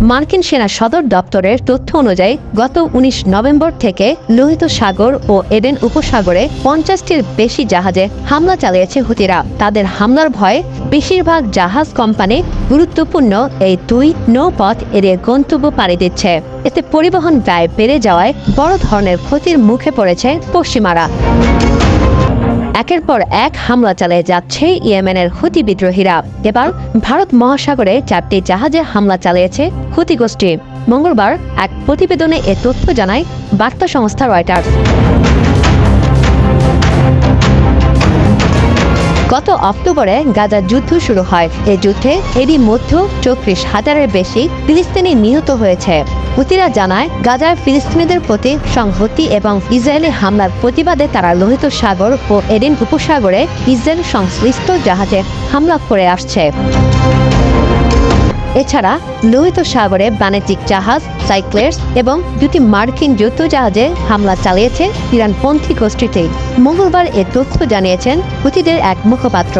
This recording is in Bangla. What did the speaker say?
মার্কিন সেনা সদর দপ্তরের তথ্য অনুযায়ী, গত উনিশ নভেম্বর থেকে লোহিত সাগর ও এডেন উপসাগরে পঞ্চাশটির বেশি জাহাজে হামলা চালিয়েছে হুতিরা। তাদের হামলার ভয়ে বেশিরভাগ জাহাজ কোম্পানি গুরুত্বপূর্ণ এই দুই নৌপথ এড়িয়ে গন্তব্য পাড়ি দিচ্ছে। এতে পরিবহন ব্যয় বেড়ে যাওয়ায় বড় ধরনের ক্ষতির মুখে পড়েছে পশ্চিমারা। একের পর এক হামলা চালিয়ে যাচ্ছে ইয়েমেনের হুতি বিদ্রোহীরা। এবার ভারত মহাসাগরে চারটি জাহাজে হামলা চালিয়েছে হুতি গোষ্ঠী। মঙ্গলবার এক প্রতিবেদনে এ তথ্য জানায় বার্তা সংস্থা রয়টার্স। গত অক্টোবরে গাজার যুদ্ধ শুরু হয়। এই যুদ্ধে এরই মধ্যে চব্বিশ হাজারের বেশি ফিলিস্তিনি নিহত হয়েছে। হুতিরা জানায়, গাজার ফিলিস্তিনিদের প্রতি সংহতি এবং ইসরায়েলি হামলার প্রতিবাদে তারা লোহিত সাগর ও এডেন উপসাগরে ইসরায়েল সংশ্লিষ্ট জাহাজে হামলা করে আসছে। এছাড়া, লোহিত সাগরে বাণিজ্যিক জাহাজ, সাইক্লেটস এবং দুটি মার্কিন যুদ্ধ জাহাজে হামলা চালিয়েছে ইরানপন্থী গোষ্ঠীটি। মঙ্গলবার এ তথ্য জানিয়েছেন হুতিদের এক মুখপাত্র।